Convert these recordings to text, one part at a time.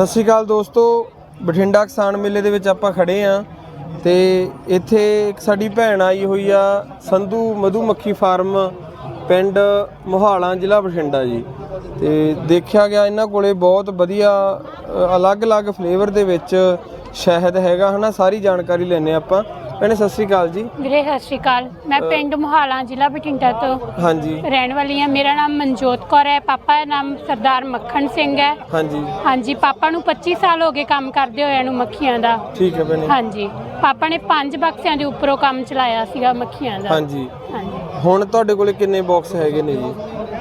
ਸਤਿ ਸ਼੍ਰੀ ਅਕਾਲ ਦੋਸਤੋ, ਬਠਿੰਡਾ ਕਿਸਾਨ ਮੇਲੇ ਦੇ ਵਿੱਚ ਆਪਾਂ ਖੜੇ ਆ ਤੇ ਇੱਥੇ ਇੱਕ ਸਾਡੀ ਭੈਣ ਆਈ ਹੋਈ ਆ, ਸੰਧੂ ਮਧੂਮੱਖੀ ਫਾਰਮ ਪਿੰਡ ਮੋਹਾਲਾਂ, ਜ਼ਿਲ੍ਹਾ ਬਠਿੰਡਾ ਜੀ। ਤੇ ਦੇਖਿਆ ਗਿਆ ਇਹਨਾਂ ਕੋਲੇ ਬਹੁਤ ਵਧੀਆ ਅਲੱਗ-ਅਲੱਗ ਫਲੇਵਰ ਦੇ ਵਿੱਚ ਸ਼ਹਿਦ ਹੈਗਾ ਹਨਾ, ਸਾਰੀ ਜਾਣਕਾਰੀ ਲੈਣੇ ਆਪਾਂ। ਭੈਣੇ ਸਤਿ ਸ਼੍ਰੀ ਅਕਾਲ ਜੀ। ਵੀਰੇ ਸਤਿ ਸ਼੍ਰੀ ਅਕਾਲ। ਮੈਂ ਪਿੰਡ ਮੁਹਾਲਾ ਜ਼ਿਲ੍ਹਾ ਬਠਿੰਡਾ ਤੋਂ ਹਾਂਜੀ। ਰਹਿਣ ਵਾਲੀ ਹਾਂ। ਮੇਰਾ ਨਾਮ ਮਨਜੋਤ ਕੌਰ ਹੈ। ਪਾਪਾ ਦਾ ਨਾਮ ਸਰਦਾਰ ਮੱਖਣ ਸਿੰਘ ਹੈ। ਹਾਂਜੀ। ਹਾਂਜੀ ਪਾਪਾ ਨੂੰ 25 ਸਾਲ ਹੋ ਗਏ ਕੰਮ ਕਰਦੇ ਹੋਇਆਂ ਨੂੰ ਮੱਖੀਆਂ ਦਾ। ਠੀਕ ਹੈ ਭੈਣੇ। ਹਾਂਜੀ। ਪਾਪਾ ਨੇ ਪੰਜ ਬਕਸਿਆਂ ਦੇ ਉੱਪਰੋਂ ਕੰਮ ਚਲਾਇਆ ਸੀਗਾ ਮੱਖੀਆਂ ਦਾ। ਹਾਂਜੀ। ਹਾਂਜੀ। ਹੁਣ ਤੁਹਾਡੇ ਕੋਲੇ ਕਿੰਨੇ ਬਾਕਸ ਹੈਗੇ ਨੇ ਜੀ?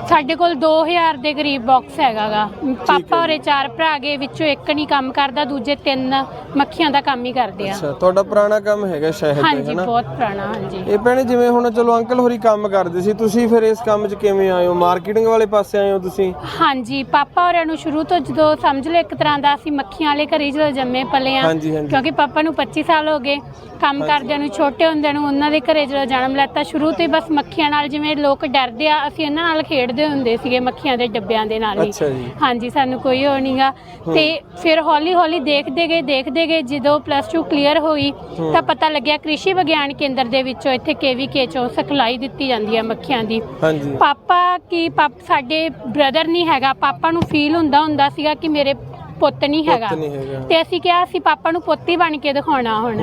ਸਾਡੇ ਕੋਲ 2000 ਦੇ ਕਰੀਬ ਬਾਕਸ ਹੈਗਾਗਾ। ਪਾਪਾ ਹੋਰੇ ਚਾਰ ਭਰਾ ਗਏ ਵਿੱਚੋਂ ਇੱਕ ਨਹੀਂ ਕੰਮ ਕਰਦਾ ਦੂਜੇ ਤਿੰਨ ਮੱਖੀਆਂ ਦਾ ਕੰਮ ਹੀ ਕਰਦੇ ਆ। ਅੱਛਾ ਤੁਹਾਡਾ ਪੁਰਾਣਾ ਕੰਮ ਹੈਗਾ ਸ਼ਹਿਦ ਦਾ ਹਾਂਜੀ ਬਹੁਤ ਪੁਰਾਣਾ ਹਾਂਜੀ। ਇਹ ਭੈਣੇ ਜਿਵੇਂ ਹੁਣ ਚਲੋ ਅੰਕਲ ਹੋਰੀ ਕੰਮ ਕਰਦੇ ਸੀ ਤੁਸੀਂ ਫਿਰ ਇਸ ਕੰਮ 'ਚ ਕਿਵੇਂ ਆਏ ਹੋ? ਮਾਰਕੀਟਿੰਗ ਵਾਲੇ ਪਾਸੇ ਆਏ ਹੋ ਤੁਸੀਂ? ਹਾਂਜੀ ਪਾਪਾ ਹੋਰਾਂ ਨੂੰ ਸ਼ੁਰੂ ਤੋਂ ਜਦੋਂ ਸਮਝ ਲਓ ਇੱਕ ਤਰ੍ਹਾਂ ਦਾ ਅਸੀਂ ਮੱਖੀਆਂ ਵਾਲੇ ਘਰੇ ਜਦੋਂ ਜੰਮੇ ਪਲੇ ਆ। ਕਿਉਂਕਿ ਪਾਪਾ ਨੂੰ 25 ਸਾਲ ਹੋ ਗਏ ਕੰਮ ਕਰਦਿਆਂ ਨੂੰ ਛੋਟੇ ਹੁੰਦਿਆਂ ਨੂੰ ਉਹਨਾਂ ਦੇ ਘਰੇ ਜਦੋਂ ਜਨਮ ਲੈਤਾ ਸ਼ੁਰੂ ਤੋਂ ਹੀ ਬਸ ਮੱਖੀਆਂ ਨਾਲ ਜਿਵੇਂ ਲੋਕ ਡਰਦੇ ਆ ਅਸੀਂ ਇਹਨਾਂ ਨਾਲ ਖੇਡਦੇ ਹੁੰਦੇ ਸੀਗੇ ਮੱਖੀਆਂ ਦੇ ਡੱਬਿਆਂ ਦੇ ਨਾਲ ਹੀ ਅੱਛਾ ਜੀ। ਹਾਂਜੀ ਸਾਨੂੰ ਕੋਈ ਉਹ ਨਹੀਂਗਾ ਤੇ ਫਿਰ ਹੌਲੀ ਹੌਲੀ ਦੇਖਦੇ ਗਏ ਦੇਖਦੇ ਗਏ ਜਦੋਂ ਪਲੱਸ 2 ਕਲੀਅਰ ਹੋਈ ਤਾਂ ਪਤਾ ਲੱਗਿਆ ਕ੍ਰਿਸ਼ੀ ਵਿਗਿਆਨ ਕੇਂਦਰ ਦੇ ਵਿੱਚੋਂ ਇੱਥੇ ਕੇਵੀਕੇ ਚੋਂ ਸਿਖਲਾਈ ਦਿੱਤੀ ਜਾਂਦੀ ਹੈ ਮੱਖੀਆਂ ਦੀ। ਹਾਂਜੀ। ਪਾਪਾ ਕੀ ਪਾਪ ਸਾਡੇ ਬ੍ਰਦਰ ਨਹੀਂ ਹੈਗਾ। ਪਾਪਾ ਨੂੰ ਫੀਲ ਹੁੰਦਾ ਹੁੰਦਾ ਸੀਗਾ ਕਿ ਮੇਰੇ ਪੁੱਤ ਨਹੀਂ ਹੈਗਾ। ਤੇ ਅਸੀਂ ਕਿਹਾ ਅਸੀਂ ਪਾਪਾ ਨੂੰ ਪੁੱਤ ਹੀ ਬਣ ਕੇ ਦਿਖਾਉਣਾ ਹੁਣ।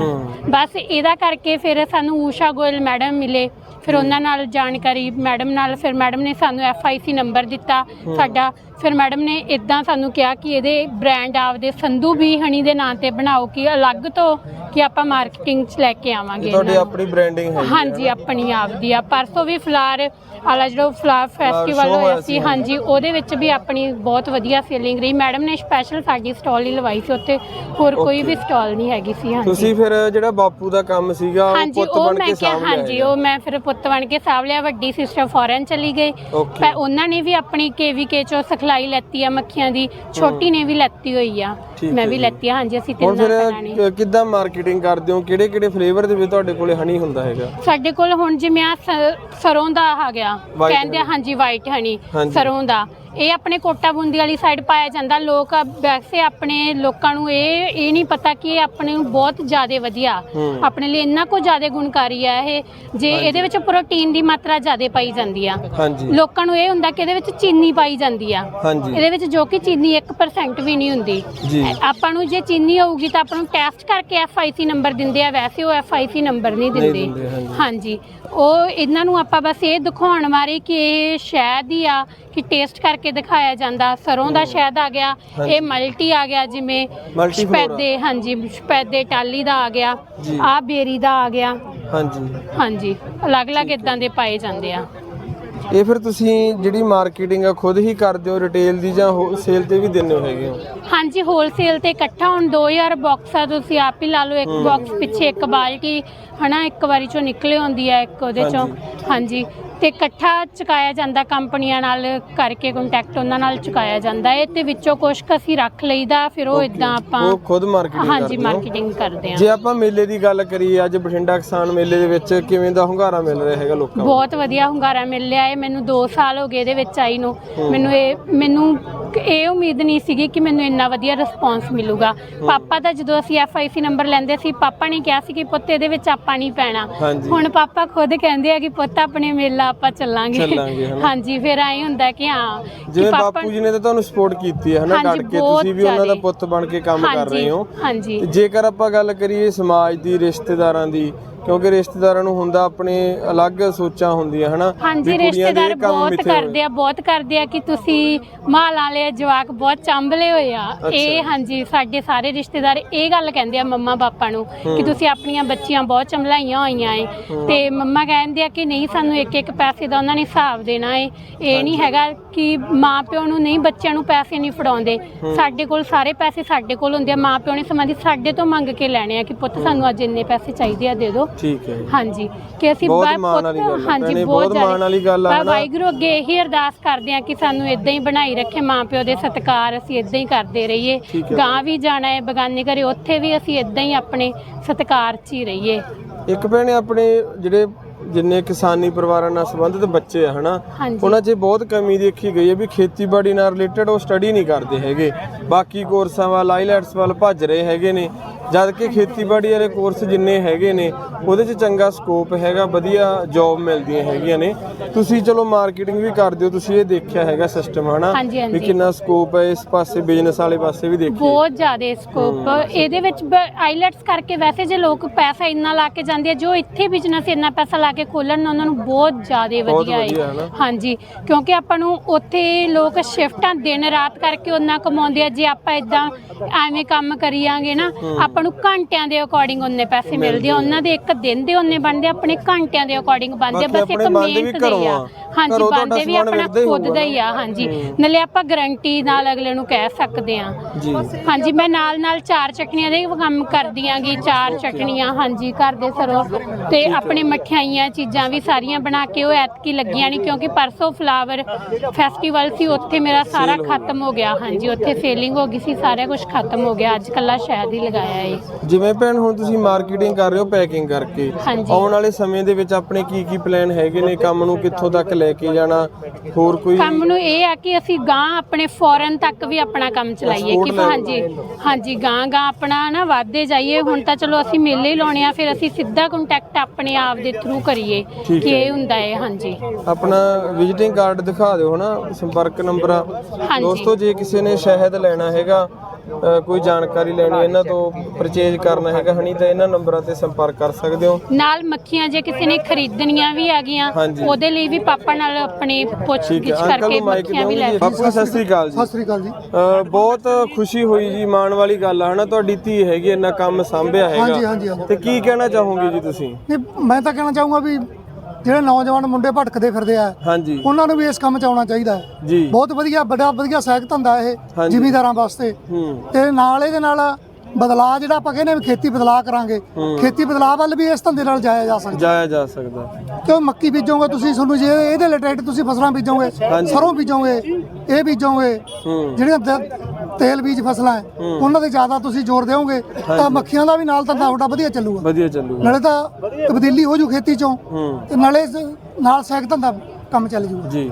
ਬਸ ਇਹਦਾ ਕਰਕੇ ਫਿਰ ਸਾਨੂੰ ਊਸ਼ਾ ਗੋਇਲ ਮੈਡਮ ਮਿਲੇ। ਫਿਰ ਉਹਨਾਂ ਨਾਲ ਜਾਣਕਾਰੀ ਮੈਡਮ ਨਾਲ ਫਿਰ ਮੈਡਮ ਨੇ ਸਾਨੂੰ ਐਫ ਆਈ ਸੀ ਨੰਬਰ ਦਿੱਤਾ ਸਾਡਾ ਫਿਰ ਮੈਡਮ ਨੇ ਇਦਾਂ ਸਾਨੂੰ ਕਿਹਾ ਕਿ ਇਹਦੇ ਬ੍ਰਾਂਡ ਆਪਦੇ ਸੰਧੂ ਵੀ ਹਣੀ ਦੇ ਨਾਂ ਤੇ ਬਣਾਓ ਕਿ ਅਲੱਗ ਤੋਂ ਕਿ ਆਪਾਂ ਮਾਰਕੀਟਿੰਗ 'ਚ ਲੈ ਕੇ ਆਵਾਂਗੇ ਤੁਹਾਡੀ ਇਹਨਾਂ ਨੂੰ। ਆਪਣੀ ਬ੍ਰਾਂਡਿੰਗ ਹੈ ਹਾਂਜੀ ਆਪਣੀ ਆਪ ਦੀ ਆ ਪਰਸੋਂ ਵੀ ਫਲਾਰ ਆਲਾ ਜਿਹੜਾ ਫਲਾਰ ਫੈਸਟੀਵਲ show ਹੋਇਆ ਹੋਇਆ ਸੀ, ਸੀ ਹਾਂਜੀ ਉਹਦੇ ਵਿੱਚ ਵੀ ਆਪਣੀ ਬਹੁਤ ਵਧੀਆ ਸੇਲਿੰਗ ਰਹੀ ਮੈਡਮ ਨੇ ਸਪੈਸ਼ਲ ਸਾਡੀ ਸਟਾਲ ਹੀ ਲਵਾਈ ਸੀ ਉੱਥੇ ਹੋਰ ਕੋਈ. ਵੀ ਸਟਾਲ ਨਹੀਂ ਹੈਗੀ ਸੀ ਹਾਂਜੀ ਤੁਸੀਂ ਫਿਰ ਜਿਹੜਾ ਬਾਪੂ ਦਾ ਕੰਮ ਸੀਗਾ ਉਹ ਹਾਂਜੀ ਪੁੱਤ ਉਹ ਬਣ ਮੈਂ ਕੇ ਕਿਹਾ ਸਾਂਭ ਲਿਆ ਹਾਂਜੀ। ਉਹ ਮੈਂ ਫਿਰ ਪੁੱਤ ਬਣ ਕੇ ਸਾਂਭ ਲਿਆ ਵੱਡੀ ਸਿਸਟਰ ਫੋਰਨ ਚਲੀ ਗਈ Okay. ਪਰ ਉਹਨਾਂ ਨੇ ਵੀ ਆਪਣੀ ਕੇਵੀਕੇ ਚੋਂ ਸਿਖਲਾਈ ਲੈਤੀ ਆ ਮੱਖੀਆਂ ਦੀ ਛੋਟੀ ਨੇ ਵੀ ਲੈਤੀ ਹੋਈ ਆ। ਠੀਕ ਮੈਂ ਹੈ ਵੀ ਜੀ। ਲੈਤੀ ਆ ਹਾਂਜੀ ਅਸੀਂ ਹੁਣ ਤਿੰਨਾਂ ਫਿਰ ਭੈਣਾਂ ਨੇ ਕਿੱਦਾਂ ਮਾਰਕੀਟਿੰਗ ਕਰਦੇ ਹੋ? ਕਿਹੜੇ ਕਿਹੜੇ ਫਲੇਵਰ ਦੇ ਵਿੱਚ ਤੁਹਾਡੇ ਕੋਲੇ ਹਨੀ ਹੁੰਦਾ ਹੈਗਾ? ਸਾਡੇ ਕੋਲ ਹੁਣ ਜਿਵੇਂ ਆ ਸਰੋਂ ਦਾ ਆ ਗਿਆ। White ਕਹਿੰਦੇ ਆ honey। ਹਾਂਜੀ ਵਾਈਟ ਹਨੀ ਹਾਂਜੀ। ਸਰੋਂ ਦਾ। ਇਹ ਆਪਣੇ ਕੋਟਾ ਬੂੰਦੀ ਵਾਲੀ ਸਾਈਡ ਪਾਇਆ ਜਾਂਦਾ। ਲੋਕ ਵੈਸੇ ਆਪਣੇ ਲੋਕਾਂ ਨੂੰ ਇਹ ਇਹ ਨਹੀਂ ਪਤਾ ਕਿ ਇਹ ਆਪਣੇ ਨੂੰ ਬਹੁਤ ਜ਼ਿਆਦਾ ਵਧੀਆ। ਆਪਣੇ ਲਈ ਇੰਨਾ ਕੁ ਜ਼ਿਆਦਾ ਗੁਣਕਾਰੀ ਹੈ ਇਹ ਜੇ। ਇਹਦੇ ਵਿੱਚ ਪ੍ਰੋਟੀਨ ਦੀ ਮਾਤਰਾ ਜ਼ਿਆਦਾ ਪਾਈ ਜਾਂਦੀ ਆ। ਲੋਕਾਂ ਨੂੰ ਇਹ ਹੁੰਦਾ ਕਿ ਇਹਦੇ ਵਿੱਚ ਚੀਨੀ ਪਾਈ ਜਾਂਦੀ ਆ। ਇਹਦੇ ਵਿੱਚ ਜੋ ਕਿ ਚੀਨੀ 1% ਵੀ ਨਹੀਂ ਹੁੰਦੀ। ਆਪਾਂ ਨੂੰ ਜੇ ਚੀਨੀ ਹੋਊਗੀ ਤਾਂ ਆਪਾਂ ਨੂੰ ਟੈਸਟ ਕਰਕੇ ਐਫਆਈਸੀ ਨੰਬਰ ਦਿੰਦੇ ਆ। ਵੈਸੇ ਉਹ ਐਫਆਈਸੀ ਨੰਬਰ ਨਹੀਂ ਨਹੀਂ ਦਿੰਦੇ। ਦਿੰਦੇ, ਹਾਂਜੀ। ਉਹ ਇਹਨਾਂ ਨੂੰ ਆਪਾਂ ਬਸ ਇਹ ਦਿਖਾਉਣ ਮਾਰੇ ਕਿ ਇਹ ਸ਼ਹਿਦ ਹੀ ਆ ਕਿ ਟੇਸਟ ਕਰਕੇ ਦਿਖਾਇਆ ਜਾਂਦਾ ਸਰੋਂ ਦਾ ਸ਼ਹਿਦ ਆ ਗਿਆ। ਇਹ ਮਲਟੀ ਆ ਗਿਆ ਜਿਵੇਂ। ਸਪੈਦੇ ਹਾਂਜੀ ਸਪੈਦੇ ਟਾਲੀ ਦਾ ਆ ਗਿਆ। ਆ ਬੇਰੀ ਦਾ ਆ ਗਿਆ ਹਾਂਜੀ ਹਾਂਜੀ ਅਲੱਗ-ਅਲੱਗ ਇਦਾਂ ਦੇ ਪਾਏ ਜਾਂਦੇ ਆ ਇਹ ਫਿਰ ਤੁਸੀਂ ਜਿਹੜੀ ਮਾਰਕੀਟਿੰਗ ਆ ਖੁਦ ਹੀ ਕਰਦੇ ਹੋ ਰਿਟੇਲ ਦੀ ਜਾਂ ਸੇਲ ਤੇ ਵੀ ਦਿੰਦੇ ਹੋ ਹੈਗੇ ਹੋ? ਹਾਂਜੀ ਹੋਲਸੇਲ ਤੇ ਇਕੱਠਾ ਹੁਣ 2000 ਬਾਕਸ ਆ ਤੁਸੀਂ ਆਪ ਹੀ ਲਾ ਲਓ ਇੱਕ। ਬਾਕਸ ਪਿੱਛੇ ਇੱਕ ਬਾਲਟੀ ਹਨਾ ਇੱਕ ਵਾਰੀ ਚੋਂ ਨਿਕਲੇ ਹੁੰਦੀ ਹੈ ਇੱਕ ਉਹਦੇ ਚੋਂ। ਹਾਂਜੀ। ਤੇ ਇਕੱਠਾ ਚੁਕਾਇਆ ਜਾਂਦਾ ਕੰਪਨੀਆਂ ਨਾਲ ਕਰਕੇ ਕੰਟੈਕਟ ਉਹਨਾਂ ਨਾਲ ਚੁਕਾਇਆ ਜਾਂਦਾ ਹੈ ਤੇ ਵਿੱਚੋਂ ਕੁਝ ਅਸੀਂ ਰੱਖ ਲਈਦਾ ਫਿਰ ਉਹ. ਇਦਾਂ ਆਪਾਂ ਉਹ ਖੁਦ ਮਾਰਕੀਟਿੰਗ ਹਾਂਜੀ ਮਾਰਕੀਟਿੰਗ ਕਰਦੇ ਆ ਜੇ ਆਪਾਂ ਮੇਲੇ ਦੀ ਗੱਲ ਕਰੀਏ ਅੱਜ ਬਠਿੰਡਾ ਕਿਸਾਨ ਮੇਲੇ ਦੇ ਵਿੱਚ ਕਿਵੇਂ ਦਾ ਹੁੰਗਾਰਾ ਮਿਲ ਰਿਹਾ ਹੈਗਾ ਲੋਕਾਂ ਨੂੰ? ਬਹੁਤ ਵਧੀਆ ਹੁੰਗਾਰਾ ਮਿਲ ਰਿਹਾ ਹੈ ਮੈਨੂੰ 2 ਸਾਲ ਹੋ ਗਏ ਇਹਦੇ ਵਿੱਚ ਆਈ ਨੂੰ। ਮੈਨੂੰ ਇਹ ਮੈਨੂੰ ਇਹ ਉਮੀਦ ਨਹੀਂ ਸੀਗੀ ਕਿ ਮੈਨੂੰ ਇੰਨਾ ਵਧੀਆ ਰਿਸਪੌਂਸ ਮਿਲੂਗਾ। ਪਾਪਾ ਦਾ ਜਦੋਂ ਅਸੀਂ ਐਫਆਈਸੀ ਨੰਬਰ ਲੈਂਦੇ ਸੀ ਪਾਪਾ ਨੇ ਕਿਹਾ ਸੀ ਕਿ ਪੁੱਤ ਇਹਦੇ ਵਿੱਚ ਆਪਾਂ ਨਹੀਂ ਪੈਣਾ। ਹੁਣ ਪਾਪਾ ਖੁਦ ਕਹਿੰਦੇ ਆ ਕਿ ਪੁੱਤ ਆਪਣੇ ਮੇਲਾ ਆਪਾਂ ਚੱਲਾਂਗੇ ਚੱਲਾਂਗੇ, ਹਨਾ। ਹਾਂਜੀ ਫਿਰ ਆਏ ਹੁੰਦਾ ਕਿ ਹਾਂ ਕਿ ਜਿਵੇਂ ਪਾਪਾ ਬਾਪੂ ਜੀ ਨੇ ਤਾਂ ਤੁਹਾਨੂੰ ਸਪੋਰਟ ਕੀਤੀ ਹੈ ਹਨਾ ਹਾਂਜੀ, ਡਟ ਕੇ ਬਹੁਤ ਤੁਸੀਂ ਵੀ ਉਹਨਾਂ ਦਾ ਜ਼ਿਆਦੇ। ਪੁੱਤ ਬਣ ਕੇ ਕੰਮ ਕਰ ਰਹੇ ਹੋ ਹਾਂਜੀ ਤੇ ਜੇਕਰ ਆਪਾਂ ਗੱਲ ਕਰੀਏ ਸਮਾਜ ਦੀ ਰਿਸ਼ਤੇਦਾਰਾਂ ਦੀ ਕਿਉਂਕਿ ਰਿਸ਼ਤੇਦਾਰਾਂ ਨੂੰ ਹੁੰਦਾ ਆਪਣੇ ਅਲੱਗ ਸੋਚਾਂ ਹੁੰਦੀਆਂ ਹਨਾ? ਹਾਂਜੀ ਰਿਸ਼ਤੇਦਾਰ ਬਹੁਤ। ਕਰਦੇ ਆ ਬਹੁਤ ਕਰਦੇ ਆ ਕਿ ਤੁਸੀਂ ਮਾਲ ਵਾਲੇ ਜਵਾਕ ਬਹੁਤ ਚੰਬਲੇ ਹੋਏ ਆ। ਇਹ ਹਾਂਜੀ ਸਾਡੇ ਸਾਰੇ ਰਿਸ਼ਤੇਦਾਰ ਇਹ ਗੱਲ ਕਹਿੰਦੇ ਆ ਮੰਮਾ ਪਾਪਾ ਨੂੰ ਕਿ ਤੁਸੀਂ ਆਪਣੀਆਂ ਬੱਚੀਆਂ ਬਹੁਤ ਚੰਬਲਾਈਆਂ ਹੋਈਆਂ ਏ। ਤੇ ਮੰਮਾ ਕਹਿੰਦੇ ਆ ਕਿ ਨਹੀਂ ਸਾਨੂੰ ਇੱਕ ਇੱਕ ਪੈਸੇ ਦਾ ਉਹਨਾਂ ਨੇ ਹਿਸਾਬ ਦੇਣਾ ਏ। ਇਹ ਨਹੀਂ ਹੈਗਾ ਕਿ ਮਾਂ ਪਿਓ ਨੂੰ ਨਹੀਂ ਬੱਚਿਆਂ ਨੂੰ ਪੈਸੇ ਨਹੀਂ ਫੜਾਉਂਦੇ। ਸਾਡੇ ਕੋਲ ਸਾਰੇ ਪੈਸੇ ਸਾਡੇ ਕੋਲ ਹੁੰਦੇ ਆ। ਮਾਂ ਪਿਓ ਨੇ ਸਮਾਂ ਦੀ ਸਾਡੇ ਤੋਂ ਮੰਗ ਕੇ ਲੈਣੇ ਆ ਕਿ ਪੁੱਤ ਸਾਨੂੰ ਅੱਜ ਇੰਨੇ ਪੈਸੇ ਚਾਹੀਦੇ ਆ ਦੇ ਦਿਓ। ਠੀਕ ਹੈ। ਹਾਂਜੀ ਕਿ ਅਸੀਂ ਬਹੁਤ ਮਾਣ ਵਾਲੀ ਗੱਲ ਆ ਹਾਂਜੀ ਬਹੁਤ। ਮਾਣ ਵਾਲੀ ਗੱਲ ਆ। ਵਾਹਿਗੁਰੂ ਅੱਗੇ ਇਹੀ ਅਰਦਾਸ ਕਰਦੇ ਆ ਕਿ ਸਾਨੂੰ ਇਦਾਂ ਹੀ ਬਣਾਈ ਰੱਖੇ ਮਾਪਿਓ ਦੇ ਸਤਿਕਾਰ ਅਸੀਂ ਇਦਾਂ ਹੀ ਕਰਦੇ ਰਹੀਏ ਹੈ। ਗਾਂ ਵੀ ਜਾਣਾ ਹੈ ਬਗਾਨੇ ਘਰੇ ਉੱਥੇ ਵੀ ਅਸੀਂ ਇਦਾਂ ਹੀ ਆਪਣੇ ਸਤਿਕਾਰ 'ਚ ਹੀ ਰਹੀਏ ਇੱਕ ਭੈਣੇ ਆਪਣੇ ਜਿਹੜੇ ਜਿੰਨੇ ਕਿਸਾਨੀ ਪਰਿਵਾਰਾਂ ਨਾਲ ਸੰਬੰਧਿਤ ਬੱਚੇ ਆ ਹਨਾ ਉਹਨਾਂ 'ਚ ਬਹੁਤ ਕਮੀ ਦੇਖੀ ਗਈ ਹੈ ਵੀ ਖੇਤੀਬਾੜੀ ਨਾਲ ਰਿਲੇਟਡ ਉਹ ਸਟੱਡੀ ਨਹੀਂ ਕਰਦੇ ਹੈਗੇ ਬਾਕੀ ਕੋਰਸਾਂ ਵੱਲ ਆਈਲੈਟਸ ਵੱਲ ਭੱਜ ਰਹੇ ਹੈਗੇ ਨੇ ਜਦ ਕਿ ਖੇਤੀਬਾੜੀ ਵਾਲੇ ਕੋਰਸ ਜਿੰਨੇ ਹੈਗੇ ਨੇ ਉਹਦੇ 'ਚ ਚੰਗਾ ਸਕੋਪ ਹੈਗਾ ਵਧੀਆ ਜੌਬ ਮਿਲਦੀਆਂ ਹੈਗੀਆਂ ਨੇ। ਤੁਸੀਂ ਚਲੋ ਮਾਰਕੀਟਿੰਗ ਵੀ ਕਰਦੇ ਹੋ ਤੁਸੀਂ ਇਹ ਦੇਖਿਆ ਹੈਗਾ ਸਿਸਟਮ ਹਨਾ? ਹਾਂਜੀ, ਵੀ। ਕਿੰਨਾ ਸਕੋਪ ਹੈ ਇਸ ਪਾਸੇ ਬਿਜ਼ਨਸ ਵਾਲੇ ਪਾਸੇ ਵੀ ਦੇਖੀਏ। ਬਹੁਤ ਜ਼ਿਆਦਾ ਸਕੋਪ ਇਹਦੇ ਵਿੱਚ ਆਈਲੈਟਸ ਕਰਕੇ ਵੈਸੇ ਜੇ ਲੋਕ ਪੈਸਾ ਇੰਨਾ ਲਾ ਕੇ ਜਾਂਦੇ ਆ ਜੋ ਇੱਥੇ ਬਿਜ਼ਨਸ ਇੰਨਾ ਪੈਸਾ ਲਾ ਕੇ ਖੋਲਣ ਉਹਨਾਂ ਨੂੰ ਬਹੁਤ ਜ਼ਿਆਦਾ ਬਹੁਤ ਵਧੀਆ ਵਧੀਆ ਹੈ। ਨਾ। ਹੈ ਹਾਂਜੀ ਕਿਉਂਕਿ ਆਪਾਂ ਨੂੰ ਉੱਥੇ ਲੋਕ ਸ਼ਿਫਟਾਂ ਦਿਨ ਰਾਤ ਕਰਕੇ ਉਹਨਾਂ ਕਮਾਉਂਦੇ ਆ। ਜੇ ਆਪਾਂ ਇਦਾਂ ਐਵੇਂ ਕੰਮ ਕਰੀਆਂਗੇ ਨਾ ਆਪਾਂ ਨੂੰ ਘੰਟਿਆਂ ਦੇ ਅਕੋਰਡਿੰਗ ਉਹਨੇ ਪੈਸੇ ਮਿਲਦੇ ਆ ਉਹਨਾਂ ਦੇ ਇੱਕ ਦਿਨ ਦੇ ਉਹਨੇ ਬਣਦੇ ਆ, ਆਪਣੇ ਘੰਟਿਆਂ ਦੇ ਅਕੋਰਡਿੰਗ ਬਣਦੇ ਆ, ਬਾਕੀ ਬਸ ਇੱਕ ਆਪਣੇ ਬਣਦੇ ਵੀ ਮਿਹਨਤ ਦੇ ਆ। ਆ। ਹਾਂਜੀ ਘਰੋਂ ਤੁਹਾਡਾ ਬਣਦੇ ਵੀ ਸਮਾਨ ਆਪਣਾ ਹੀ ਖੁਦ ਦਾ ਹੀ ਆ ਹਾਂਜੀ। ਨਾਲੇ ਆਪਾਂ ਗਾਰੰਟੀ ਨਾਲ ਅਗਲੇ ਨੂੰ ਕਹਿ ਸਕਦੇ ਆ। ਜੀ। ਹਾਂਜੀ ਮੈਂ ਨਾਲ ਨਾਲ ਚਾਰ ਚਟਨੀਆਂ ਦੇ ਵੀ ਕੰਮ ਕਰਦੀ ਆਂਗੀ ਚਾਰ ਚਟਨੀਆਂ ਹਾਂਜੀ ਘਰ ਦੇ ਸਰੋਂ ਤੇ ਆਪਣੇ ਮਠਿਆਈਆਂ ਚੀਜ਼ਾਂ ਵੀ ਸਾਰੀਆਂ ਬਣਾ ਕੇ ਉਹ ਐਤਕੀ ਲੱਗੀਆਂ ਨਹੀਂ ਕਿਉਂਕਿ ਪਰਸੋਂ ਫਲਾਵਰ ਫੈਸਟੀਵਲ ਸੀ ਉੱਥੇ ਮੇਰਾ ਸਾਰਾ। ਖਤਮ ਹੋ ਗਿਆ। ਹਾਂਜੀ ਉੱਥੇ ਸੇਲਿੰਗ ਹੋ ਗਈ ਸੀ ਸਾਰਾ ਕੁਝ ਖਤਮ ਹੋ ਗਿਆ। ਅੱਜ ਕੱਲਾ ਸ਼ਾਇਦ ਹੀ ਲਗਾਇਆ ਏ ਜਿਵੇਂ ਭੈਣ ਹੁਣ ਤੁਸੀਂ ਮਾਰਕੀਟਿੰਗ ਕਰ ਰਹੇ ਹੋ ਪੈਕਿੰਗ ਕਰਕੇ। ਹਾਂਜੀ। ਆਉਣ ਵਾਲੇ ਸਮੇਂ ਦੇ ਵਿੱਚ ਆਪਣੇ ਕੀ ਕੀ ਪਲਾਨ ਹੈਗੇ ਨੇ? ਕੰਮ ਨੂੰ ਕਿੱਥੋਂ ਤੱਕ ਲੈ ਕੇ ਜਾਣਾ? ਹੋਰ ਕੋਈ ਕੰਮ ਨੂੰ ਇਹ ਆ ਕਿ ਅਸੀਂ ਗਾਂ ਆਪਣੇ ਫੋਰਨ ਤੱਕ ਵੀ ਆਪਣਾ ਕੰਮ ਚਲਾਈਏ। Export ਕਿ level ਹਾਂਜੀ ਹਾਂਜੀ ਗਾਂ ਗਾਂ ਆਪਣਾ ਨਾ ਵਾਧੇ ਜਾਈਏ। ਹੁਣ ਤਾਂ ਚਲੋ ਅਸੀਂ ਮੇਲੇ ਹੀ ਲਾਉਣੇ ਆ ਫਿਰ ਅਸੀਂ ਸਿੱਧਾ ਕੰਟੈਕਟ ਆਪਣੇ ਆਪ ਦੇ ਥਰੂ ਕਰੀਏ ਠੀਕ ਕਿ ਹੈ। ਇਹ ਹੁੰਦਾ ਹੈ ਹਾਂਜੀ। ਆਪਣਾ ਵਿਜ਼ਿਟਿੰਗ ਕਾਰਡ ਦਿਖਾ ਦਿਓ ਹਨਾ ਸੰਪਰਕ ਨੰਬਰ। ਦੋਸਤੋ ਜੇ ਕਿਸੇ ਨੇ ਸ਼ਹਿਦ ਲੈਣਾ ਹੈਗਾ ਕੋਈ ਜਾਣਕਾਰੀ ਲੈਣੀ ਇਹਨਾਂ ਤੋਂ ਪਰਚੇਜ ਕਰਨਾ ਹੈਗਾ ਹਣੀ ਤਾਂ ਇਹਨਾਂ ਨੰਬਰਾਂ ਤੇ ਸੰਪਰਕ ਕਰ ਸਕਦੇ ਹੋ। ਨਾਲ ਮੱਖੀਆਂ ਜੇ ਕਿਸੇ ਨੇ ਖਰੀਦਣੀਆਂ ਵੀ ਹੈਗੀਆਂ ਹਾਂਜੀ। ਉਹਦੇ ਲਈ ਵੀ ਪਾਪਾ ਨਾਲ ਆਪਣੀ ਪੁੱਛ ਠੀਕ ਗਿੱਛ ਹੈ ਅੰਕਲ ਕਰਕੇ ਨੂੰ ਮਾਈਕ ਮੱਖੀਆਂ ਵੀ ਲੈ ਦਿਓਗੇ ਬਾਪੂ ਸਤਿ ਸ੍ਰੀ ਅਕਾਲ ਜੀ। ਸਤਿ ਸ੍ਰੀ ਅਕਾਲ ਜੀ। ਅ, ਬਹੁਤ ਖੁਸ਼ੀ ਹੋਈ ਜੀ ਮਾਣ ਵਾਲੀ ਗੱਲ ਆ ਹਨਾ? ਤੁਹਾਡੀ ਧੀ ਹੈਗੀ ਇੰਨਾ ਕੰਮ ਸੰਭਿਆ ਹਾਂਜੀ, ਹੈਗਾ ਹਾਂਜੀ, ਹਾਂਜੀ। ਤੇ ਕੀ ਕਹਿਣਾ ਚਾਹੋਗੇ ਜੀ ਤੁਸੀਂ? ਨਹੀਂ ਮੈਂ ਤਾਂ ਕਹਿਣਾ ਚਾਹੂੰਗਾ ਵੀ ਜਿਹੜੇ ਨੌਜਵਾਨ ਮੁੰਡੇ ਭਟਕਦੇ ਫਿਰਦੇ ਆ ਹਾਂਜੀ। ਉਹਨਾਂ ਨੂੰ ਵੀ ਇਸ ਕੰਮ 'ਚ ਆਉਣਾ ਚਾਹੀਦਾ ਹੈ। ਜੀ। ਬਹੁਤ ਵਧੀਆ ਵੱਡਾ ਵਧੀਆ ਸਹਾਇਕ ਧੰਦਾ ਇਹ। ਜ਼ਿਮੀਂਦਾਰਾਂ ਵਾਸਤੇ। ਤੇ ਨਾਲ ਇਹਦੇ ਨਾਲ ਬਦਲਾਅ ਜਿਹੜਾ ਆਪਾਂ ਕਹਿੰਦੇ ਵੀ ਖੇਤੀ ਬਦਲਾਅ ਕਰਾਂਗੇ। ਖੇਤੀ ਬਦਲਾਅ ਵੱਲ ਵੀ ਇਸ ਧੰਦੇ ਨਾਲ ਜਾਇਆ ਜਾ ਸਕਦਾ। ਜਾਇਆ ਜਾ ਸਕਦਾ। ਕਿਉਂ ਮੱਕੀ ਬੀਜੋਗੇ ਤੁਸੀਂ ਤੁਹਾਨੂੰ ਜੇ ਇਹਦੇ ਰਿਲੇਟਡ ਤੁਸੀਂ ਫਸਲਾਂ ਬੀਜੋਗੇ। ਸਰੋਂ ਬੀਜੋਗੇ ਇਹ ਬੀਜੋਗੇ ਜਿਹੜੀਆਂ ਤੇਲ ਬੀਜ ਫਸਲਾਂ ਹੈ ਉਹਨਾਂ ਤੇ ਜ਼ਿਆਦਾ ਤੁਸੀਂ ਜ਼ੋਰ ਦਿਓਗੇ ਤਾਂ ਮੱਖੀਆਂ ਦਾ ਵੀ ਨਾਲ ਧੰਦਾ ਤੁਹਾਡਾ ਵਧੀਆ ਚੱਲੂਗਾ। ਵਧੀਆ ਚੱਲੂਗਾ। ਨਾਲੇ ਤਾਂ ਤਬਦੀਲੀ ਹੋ ਜੂ ਖੇਤੀ ਚੋਂ ਹੂੰ। ਤੇ ਨਾਲੇ ਸ- ਨਾਲ ਸਹਾਇਕ ਧੰਦਾ ਕੰਮ ਚੱਲ ਜੂਗਾ। ਜੀ।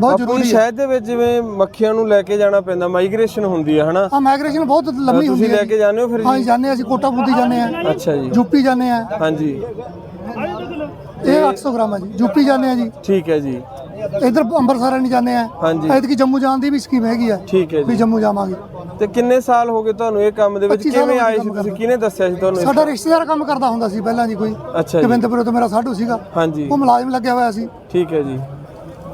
ਬਹੁਤ ਜ਼ਰੂਰੀ ਹੈ। ਸ਼ਹਿਦ ਦੇ ਵਿੱਚ ਜਿਵੇਂ ਮੱਖੀਆਂ ਨੂੰ ਲੈ ਕੇ ਜਾਣਾ ਪੈਂਦਾ ਮਾਈਗ੍ਰੇਸ਼ਨ ਹੁੰਦੀ ਹੈ ਹਨਾ? ਆ ਮਾਈਗ੍ਰੇਸ਼ਨ ਬਹੁਤ ਲੰਮੀ ਤੁਸੀਂ ਹੁੰਦੀ ਲੈ ਹੈ ਕੇ ਜਾਂਦੇ ਹੋ ਫਿਰ ਹਾਂ ਜੀ? ਜਾਂਦੇ ਹਾਂ ਅਸੀਂ ਕੋਟਾ ਬੂੰਦੀ ਜਾਂਦੇ ਆ ਅੱਛਾ ਜੀ। ਯੂਪੀ ਜਾਂਦੇ ਆ ਹਾਂਜੀ। ਇਹ 800 ਗ੍ਰਾਮ ਹੈ ਜੀ। ਯੂਪੀ ਜਾਂਦੇ ਆ ਜੀ। ਠੀਕ ਹੈ ਜੀ। ਇਧਰ ਅੰਮ੍ਰਿਤਸਰ ਨਹੀਂ ਜਾਂਦੇ ਆ। ਹਾਂਜੀ। ਐਤਕੀ ਜੰਮੂ ਜਾਣ ਦੀ ਵੀ ਸਕੀਮ ਹੈਗੀ ਆ ਠੀਕ ਹੈ ਵੀ ਜੀ। ਜੰਮੂ ਜਾਵਾਂਗੇ। ਤੇ ਕਿੰਨੇ ਸਾਲ ਹੋ ਗਏ ਤੁਹਾਨੂੰ ਇਹ ਕੰਮ ਦੇ ਵਿੱਚ? 25 ਸਾਲ ਕਿਵੇਂ ਹੋ ਗਏ ਆਏ ਸੀ ਕੰਮ ਤੁਸੀਂ। ਕਿਹਨੇ ਦੱਸਿਆ ਸੀ ਤੁਹਾਨੂੰ ਸਾਡਾ ਰਿਸ਼ਤੇਦਾਰ ਕੰਮ ਕਰਦਾ ਹੁੰਦਾ ਸੀ ਪਹਿਲਾਂ ਜੀ ਕੋਈ। ਅੱਛਾ ਜੀ। ਗੋਬਿੰਦਪੁਰ ਤੋਂ ਮੇਰਾ ਸਾਧੂ ਸੀਗਾ। ਹਾਂਜੀ। ਉਹ ਮੁਲਾਜ਼ਮ ਲੱਗਿਆ ਹੋਇਆ ਸੀ। ਠੀਕ ਹੈ ਜੀ।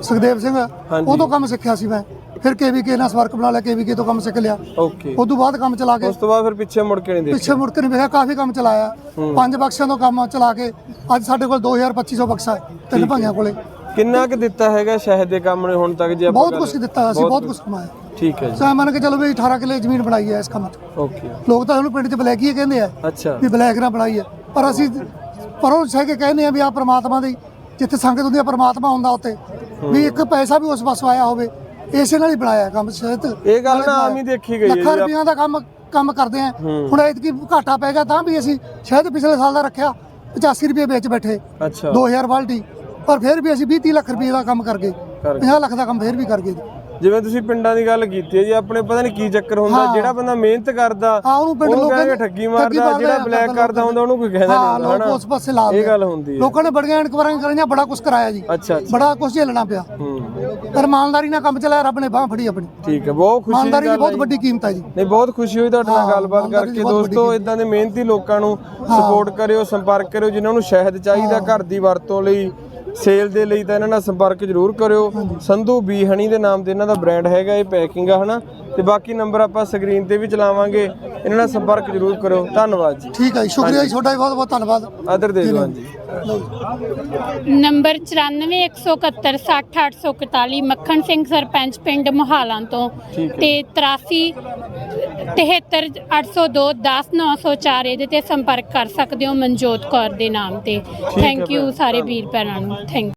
ਸੁਖਦੇਵ ਸਿੰਘ। ਹਾਂਜੀ। ਉਹ ਤੋਂ ਕੰਮ ਸਿੱਖਿਆ ਸੀ ਮੈਂ। ਫਿਰ ਕੇਵੀਕੇ ਨਾਲ ਸੰਪਰਕ ਬਣਾ ਲਿਆ ਕੇਵੀਕੇ ਤੋਂ ਕੰਮ ਸਿੱਖ ਲਿਆ। ਓਕੇ। ਉਸ ਤੋਂ ਬਾਅਦ ਕੰਮ ਚਲਾ ਕੇ ਉਸ ਤੋਂ ਬਾਅਦ ਫਿਰ ਪਿੱਛੇ ਮੁੜ ਕੇ ਨਹੀਂ ਦੇਖਿਆ? ਪਿੱਛੇ ਮੁੜ ਕੇ ਨਹੀਂ ਵੇਖਿਆ ਕਾਫੀ ਕੰਮ ਚਲਾਇਆ। ਪੰਜ ਬਕਸਿਆਂ ਤੋਂ ਕੰਮ ਚਲਾ ਕੇ ਅੱਜ ਸਾਡੇ ਕੋਲ 2250 ਬਕਸਾ ਹੈ, ਤਿੰਨ ਭਾਈਆਂ ਕੋਲੇ। ਕਿੰਨਾ ਕੁ ਦਿੱਤਾ ਹੈਗਾ ਸ਼ਹਿਦ ਦੇ ਕੰਮ ਨੇ ਹੁਣ ਤੱਕ ਜੇ ਆਪਾਂ ਬਹੁਤ ਕੁਝ ਦਿੱਤਾ ਅਸੀਂ ਬਹੁਤ ਕੁਝ ਕਮਾਇਆ। ਠੀਕ ਹੈ ਜੀ। ਸਾ ਮੰਨ ਕੇ ਚਲੋ ਵੀ 18 ਕਿੱਲੇ ਜ਼ਮੀਨ ਬਣਾਈ ਹੈ ਇਸ ਕੰਮ 'ਚ। ਓਕੇ। ਲੋਕ ਤਾਂ ਉਹਨੂੰ ਪਿੰਡ 'ਚ ਬਲੈਕੀ ਹੀ ਕਹਿੰਦੇ ਆ ਅੱਛਾ। ਵੀ ਬਲੈਕ ਨਾਲ ਬਣਾਈ ਹੈ ਪਰ ਅਸੀਂ ਪਰੋਂ ਸਹਿ ਕੇ ਕਹਿੰਦੇ ਆ ਵੀ ਆ ਪ੍ਰਮਾਤਮਾ ਦੀ ਜਿੱਥੇ ਸੰਗਤ ਹੁੰਦੀ ਆ ਪ੍ਰਮਾਤਮਾ ਹੁੰਦਾ ਉੱਤੇ ਵੀ ਇੱਕ ਪੈਸਾ ਵੀ ਉਸ ਪਾਸੋਂ ਆਇਆ ਹੋਵੇ ਇਸੇ ਨਾਲ ਹੀ ਬਣਾਇਆ ਕੰਮ ਸ਼ਾਇਦ ਇਹ ਗੱਲ ਨਾ ਆਮ ਹੀ ਦੇਖੀ ਗਈ ਹੈ ਲੱਖਾਂ ਰੁਪਈਆਂ ਦਾ ਕੰਮ ਕੰਮ ਕਰਦੇ ਆ। ਹੁਣ ਐਤਕੀ ਘਾਟਾ ਪੈ ਗਿਆ ਤਾਂ ਵੀ ਅਸੀਂ ਸ਼ਾਇਦ ਪਿਛਲੇ ਸਾਲ ਦਾ ਰੱਖਿਆ 85 ਰੁਪਏ ਵਿੱਚ ਬੈਠੇ। ਅੱਛਾ। 2000 ਬਾਲਟੀ। ਪਰ ਫਿਰ ਵੀ ਅਸੀਂ 20 30 ਲੱਖ ਰੁਪਏ ਦਾ ਕੰਮ ਕਰ ਗਏ। ਕਰ ਗਏ। 50 ਲੱਖ ਦਾ ਕੰਮ ਫਿਰ ਵੀ ਕਰ ਗਏ। ਜਿਵੇਂ ਤੁਸੀਂ ਪਿੰਡਾਂ ਦੀ ਗੱਲ ਕੀਤੀ ਹੈ ਜੀ ਆਪਣੇ ਪਤਾ ਨਹੀਂ ਕੀ ਚੱਕਰ ਹੁੰਦਾ। ਜਿਹੜਾ ਬੰਦਾ ਮਿਹਨਤ ਕਰਦਾ ਉਹਨੂੰ ਪਿੰਡ ਲੋਕ ਕਹਿੰਦੇ ਠੱਗੀ ਮਾਰਦਾ ਜਿਹੜਾ ਬਲੈਕ ਲੋਕ ਕਰਦਾ ਹੁੰਦਾ ਉਹਨੂੰ ਕੋਈ ਕਹਿੰਦਾ ਹਾਂ ਨਹੀਂ ਲੋਕ ਹਨਾ? ਉਸ ਪਾਸੇ ਲਾ ਇਹ। ਗੱਲ ਹੁੰਦੀ ਹੈ। ਲੋਕਾਂ ਨੇ ਬੜੀਆਂ ਇਨਕੁਆਰੀਆਂ ਕਰਾਈਆਂ ਬੜਾ ਕੁਝ ਕਰਾਇਆ ਜੀ। ਬੜਾ ਕੁਝ ਝੇਲਣਾ ਪਿਆ। ਪਰ ਇਮਾਨਦਾਰੀ ਨਾਲ ਕੰਮ ਚਲਾਇਆ ਰੱਬ ਨੇ ਬਾਹ ਫੜੀ ਆਪਣੀ। ਠੀਕ ਹੈ ਬਹੁਤ ਖੁਸ਼ੀ ਇਮਾਨਦਾਰੀ ਦੀ ਬਹੁਤ ਵੱਡੀ ਕੀਮਤ ਹੈ ਜੀ। ਨਹੀਂ ਬਹੁਤ ਖੁਸ਼ੀ ਹੋਈ ਤੁਹਾਡੇ ਨਾਲ ਗੱਲਬਾਤ ਕਰਕੇ। ਦੋਸਤੋ ਇਦਾਂ ਦੇ ਮਿਹਨਤੀ ਲੋਕਾਂ ਨੂੰ ਸਪੋਰਟ ਕਰਿਓ ਸੰਪਰਕ ਕਰਿਓ ਜਿਨ੍ਹਾਂ ਨੂੰ ਸ਼ਹਿਦ ਚਾਹੀਦਾ ਘਰ ਦੀ ਵਰਤੋਂ ਲਈ। ਸੇਲ ਦੇ ਲਈ ਤਾਂ ਇਹਨਾਂ ਨਾਲ ਸੰਪਰਕ ਜ਼ਰੂਰ ਕਰਿਓ। ਸੰਧੂ ਬੀ ਹਣੀ ਦੇ ਨਾਮ ਤੇ ਇਹਨਾਂ ਦਾ ਬ੍ਰਾਂਡ ਹੈਗਾ ਇਹ ਪੈਕਿੰਗ ਆ ਹਨਾ? ਤੇ ਬਾਕੀ ਨੰਬਰ ਆਪਾਂ ਸਕਰੀਨ ਤੇ ਵੀ ਚਲਾਵਾਂਗੇ। ਇਹਨਾਂ ਨਾਲ ਸੰਪਰਕ ਜ਼ਰੂਰ ਕਰਿਓ। ਧੰਨਵਾਦ ਜੀ। ਠੀਕ ਹੈ ਜੀ ਸ਼ੁਕਰੀਆ ਜੀ ਤੁਹਾਡਾ ਬਹੁਤ ਬਹੁਤ ਧੰਨਵਾਦ। ਆਦਰ ਦੇ ਦਿਓ ਹਾਂਜੀ। ਨੰਬਰ 9417760841 ਮੱਖਣ ਸਿੰਘ ਸਰਪੰਚ ਪਿੰਡ ਮੋਹਾਲਾਂ ਤੋਂ। ਤੇ 83 73802 10904 ਇਹਦੇ ਤੇ ਸੰਪਰਕ ਕਰ ਸਕਦੇ ਹੋ ਮਨਜੋਤ ਕੌਰ ਦੇ ਨਾਮ ਤੇ। ਥੈਂਕ ਯੂ ਸਾਰੇ ਵੀਰ ਭੈਣਾਂ ਨੂੰ। ਥੈਂਕ